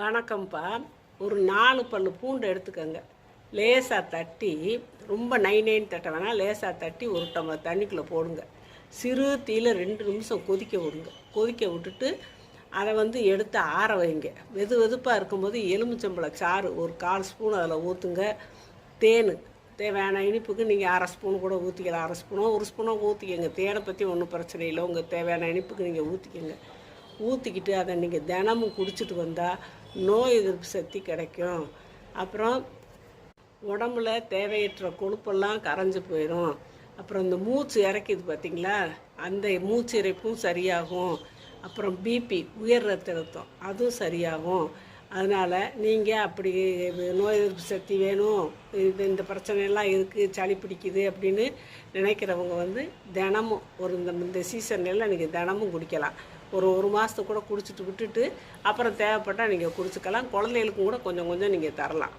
வணக்கம்ப்பா. ஒரு நாலு பல்லு பூண்டு எடுத்துக்கோங்க. லேசாக தட்டி ரொம்ப நை நைன் தட்ட வேணாம். லேசாக தட்டி ஒரு டம்ளர் தண்ணிக்குள்ளே போடுங்க. சிறு தீயில ரெண்டு நிமிஷம் கொதிக்க விடுங்க. கொதிக்க விட்டுட்டு அதை வந்து எடுத்து ஆற வைங்க. வெது வெதுப்பாக இருக்கும்போது எலுமிச்சம்பழ சாறு ஒரு கால் ஸ்பூன் அதில் ஊற்றுங்க தேன். தேவையான இனிப்புக்கு நீங்கள் அரை ஸ்பூன் கூட ஊற்றிக்கலாம் அரை ஸ்பூனோ ஒரு ஸ்பூனோ ஊற்றிக்கங்க தேனை பற்றி ஒன்றும் பிரச்சனை இல்லை. உங்கள் தேவையான இனிப்புக்கு நீங்கள் ஊற்றிக்கங்க ஊற்றிக்கிட்டு அதை நீங்கள் தினமும் குடிச்சிட்டு வந்தால் நோய் எதிர்ப்பு சக்தி கிடைக்கும். அப்புறம் உடம்புல தேவையற்ற கொழுப்பெல்லாம் கரைஞ்சு போயிடும் அப்புறம் இந்த மூச்சு இறக்கிது பார்த்தீங்களா அந்த மூச்சு இறைப்பும் சரியாகும். அப்புறம் பிபி உயர் ரத்த அழுத்தம் அதுவும் சரியாகும். அதனால் நீங்கள் அப்படி நோய் எதிர்ப்பு சக்தி வேணும். இது இந்த பிரச்சனையெல்லாம் இருக்குது சளி பிடிக்குது அப்படின்னு நினைக்கிறவங்க வந்து தினமும் ஒரு இந்த இந்த சீசன்ல நீங்கள் தினமும் குடிக்கலாம். ஒரு ஒரு மாதத்துக்கு கூட குடிச்சிட்டு விட்டுட்டு அப்புறம் தேவைப்பட்டால் நீங்கள் குடிச்சுக்கலாம். குழந்தைகளுக்கும் கூட கொஞ்சம் கொஞ்சம் நீங்கள் தரலாம்.